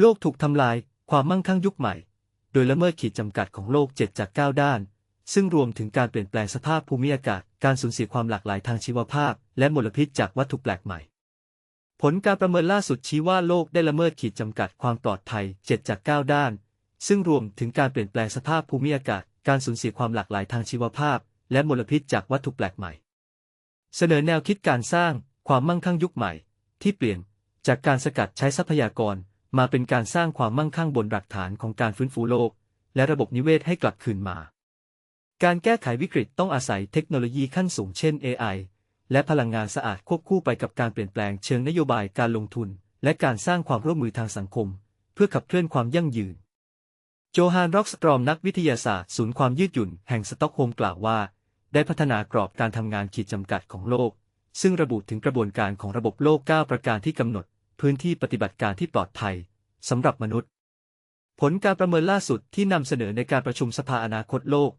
โลกถูกทำลาย ความมั่งคั่งยุคใหม่ โดยละเมิดขีดจำกัดของโลก7จาก9ด้าน ซึ่งรวมถึงการเปลี่ยนแปลงสภาพภูมิอากาศ การสูญเสียความหลากหลายทางชีวภาพ และมลพิษจากวัตถุแปลกใหม่ ผลการประเมินล่าสุดชี้ว่าโลกได้ละเมิดขีดจำกัดความปลอดภัย7จาก9ด้าน ซึ่งรวมถึงการเปลี่ยนแปลงสภาพภูมิอากาศ การสูญเสียความหลากหลายทางชีวภาพ และมลพิษจากวัตถุแปลกใหม่ เสนอแนวคิดการสร้างความมั่งคั่งยุคใหม่ ที่เปลี่ยนจากการสกัดใช้ทรัพยากร มาเป็นการสร้างความมั่งคั่งบนหลักฐานของการฟื้นฟูโลก และระบบนิเวศให้กลับคืนมา การแก้ไขวิกฤตต้องอาศัยเทคโนโลยีขั้นสูงเช่น AI และพลังงานสะอาดควบคู่ไปกับการเปลี่ยนแปลงเชิงนโยบายการลงทุน และการสร้างความร่วมมือทางสังคม เพื่อขับเคลื่อนความยั่งยืน โจฮานร็อกสตรอมนักวิทยาศาสตร์ศูนย์ความยืดหยุ่นแห่งสต็อกโฮล์มกล่าวว่า ได้พัฒนากรอบการทำงานขีดจำกัดของโลก ซึ่งระบุถึงกระบวนการของระบบโลก 9 ประการที่กำหนด พื้นที่ปฏิบัติการที่ปลอดภัยสำหรับมนุษย์ ผลการประเมินล่าสุดที่นำเสนอในการประชุมสภาอนาคตโลก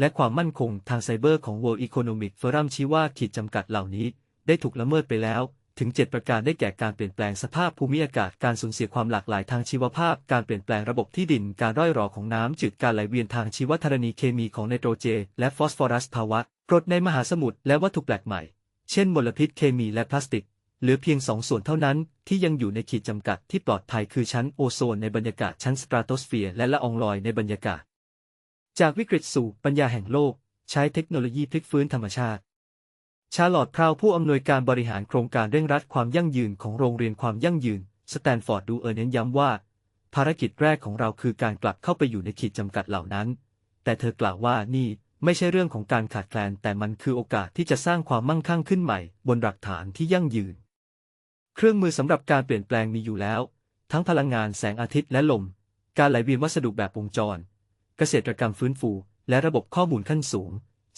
และความมั่นคงทางไซเบอร์ของ World Economic Forum ชี้ว่าขีดจำกัดเหล่านี้ได้ถูกละเมิดไปแล้ว ถึง 7 ประการได้แก่การเปลี่ยนแปลงสภาพภูมิอากาศการสูญเสียความหลากหลายทางชีวภาพ การเปลี่ยนแปลงระบบที่ดิน การร่อยรอของน้ำจืดการไหลเวียนทางชีวธรณีเคมีของไนโตรเจนและฟอสฟอรัสภาวะกรดในมหาสมุทรและวัตถุแปลกใหม่ เช่นมลพิษเคมีและพลาสติก เหลือเพียงสองส่วนเท่านั้นที่ยังอยู่ในขีดจำกัดที่ปลอดภัยคือชั้นโอโซนในบรรยากาศชั้นสตราโตสเฟียร์และละอองลอยในบรรยากาศ จากวิกฤตสู่ปัญญาแห่งโลก ใช้เทคโนโลยีพลิกฟื้นธรรมชาติ ชาลอตพราวผู้อำนวยการบริหารโครงการเร่งรัดความยั่งยืนของโรงเรียนความยั่งยืนสแตนฟอร์ดดูเออร์เน้นย้ำว่า ภารกิจแรกของเราคือการกลับเข้าไปอยู่ในขีดจำกัดเหล่านั้น แต่เธอกล่าวว่านี่ไม่ใช่เรื่องของการขาดแคลน แต่มันคือโอกาสที่จะสร้างความมั่งคั่งขึ้นใหม่ บนหลักฐานที่ยั่งยืน เครื่องมือสำหรับการเปลี่ยนแปลงมีอยู่แล้ว ทั้งพลังงานแสงอาทิตย์และลม การไหลเวียนวัสดุแบบวงจร เกษตรกรรมฟื้นฟู และระบบข้อมูลขั้นสูง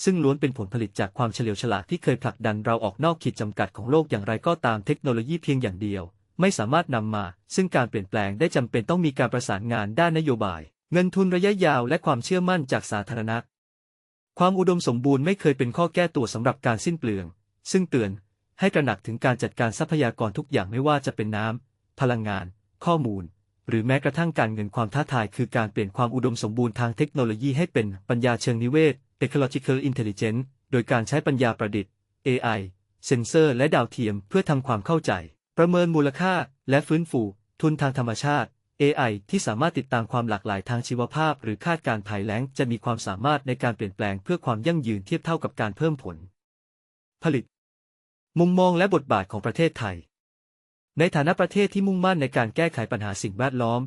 ซึ่งล้วนเป็นผลผลิตจากความเฉลียวฉลาดที่เคยผลักดันเราออกนอกขีดจำกัดของโลกอย่างไรก็ตามเทคโนโลยีเพียงอย่างเดียว ไม่สามารถนำมา ซึ่งการเปลี่ยนแปลงได้จำเป็นต้องมีการประสานงานด้านนโยบาย เงินทุนระยะยาวและความเชื่อมั่นจากสาธารณะความอุดมสมบูรณ์ไม่เคยเป็นข้อแก้ตัวสำหรับการสิ้นเปลือง ซึ่งเตือน ให้ตระหนักถึงการจัดการทรัพยากรทุกอย่างไม่ว่าจะเป็นน้ำ พลังงาน ข้อมูล หรือแม้กระทั่งการเงินความท้าทายคือการเปลี่ยนความอุดมสมบูรณ์ทางเทคโนโลยีให้เป็นปัญญาเชิงนิเวศ ecological intelligence โดยการใช้ปัญญาประดิษฐ์ AI เซนเซอร์ และดาวเทียมเพื่อทำความเข้าใจ ประเมินมูลค่า และฟื้นฟู ทุนทางธรรมชาติ AI ที่สามารถติดตามความหลากหลายทางชีวภาพ หรือคาดการภัยแล้งจะมีความสามารถในการเปลี่ยนแปลงเพื่อความยั่งยืนเทียบเท่ากับการเพิ่มผล ผลิต มุมมองและบทบาทของประเทศไทย ในฐานะประเทศที่มุ่งมั่นในการแก้ไขปัญหาสิ่งแวดล้อม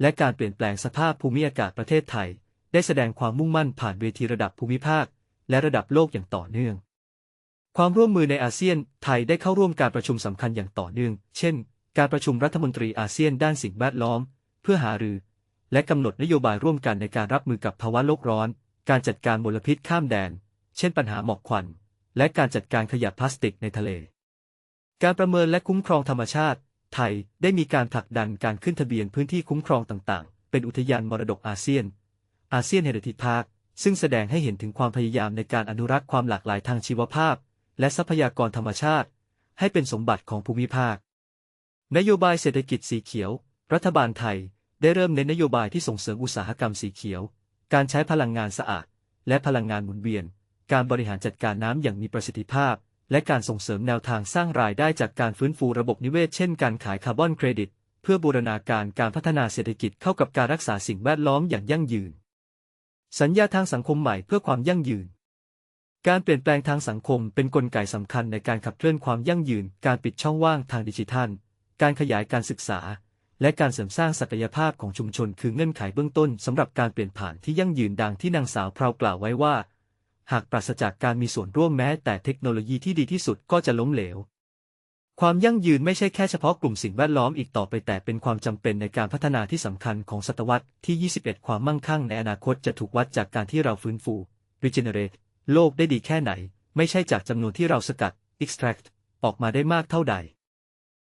และการเปลี่ยนแปลงสภาพภูมิอากาศประเทศไทย ได้แสดงความมุ่งมั่นผ่านเวทีระดับภูมิภาค และระดับโลกอย่างต่อเนื่อง ความร่วมมือในอาเซียนไทยได้เข้าร่วมการประชุมสำคัญอย่างต่อเนื่อง เช่น การประชุมรัฐมนตรีอาเซียนด้านสิ่งแวดล้อม เพื่อหารือและกำหนดนโยบายร่วมกันในการรับมือกับภาวะโลกร้อน การจัดการมลพิษข้ามแดน เช่นปัญหาหมอกควัน และการจัดการขยะพลาสติกในทะเล การประเมินและคุ้มครองธรรมชาติ ไทยได้มีการผลักดันการขึ้นทะเบียนพื้นที่คุ้มครองต่างๆ เป็นอุทยานมรดกอาเซียน อาเซียนเฮริทิพาร์คซึ่งแสดงให้เห็นถึงความพยายามในการอนุรักษ์ความหลากหลายทางชีวภาพ และทรัพยากรธรรมชาติ ให้เป็นสมบัติของภูมิภาค นโยบายเศรษฐกิจสีเขียว รัฐบาลไทยได้เริ่มเน้นนโยบายที่ส่งเสริมอุตสาหกรรมสีเขียว การใช้พลังงานสะอาด และพลังงานหมุนเวียน การบริหารจัดการน้ำอย่างมีประสิทธิภาพ และการส่งเสริมแนวทางสร้างรายได้จากการฟื้นฟูระบบนิเวศเช่นการขายคาร์บอนเครดิต เพื่อบูรณาการการพัฒนาเศรษฐกิจเข้ากับการรักษาสิ่งแวดล้อมอย่างยั่งยืน สัญญาทางสังคมใหม่เพื่อความยั่งยืนการเปลี่ยนแปลงทางสังคมเป็นกลไกสำคัญในการขับเคลื่อนความยั่งยืน การปิดช่องว่างทางดิจิทัล การขยายการศึกษา และการเสริมสร้างศักยภาพของชุมชน คือเงื่อนไขเบื้องต้นสำหรับการเปลี่ยนผ่านที่ยั่งยืนดังที่นางสาวพราวกล่าวไว้ว่า หากปราศจากการมีส่วนร่วมแม้แต่เทคโนโลยีที่ดีที่สุดก็จะล้มเหลว ความยั่งยืนไม่ใช่แค่เฉพาะกลุ่มสิ่งแวดล้อมอีกต่อไปแต่เป็นความจำเป็นในการพัฒนาที่สำคัญของศตวรรษที่ 21 ความมั่งคั่งในอนาคตจะถูกวัดจากการที่เราฟื้นฟู regenerate โลกได้ดีแค่ไหน ไม่ใช่จากจำนวนที่เราสกัด extract ออกมาได้มากเท่าใด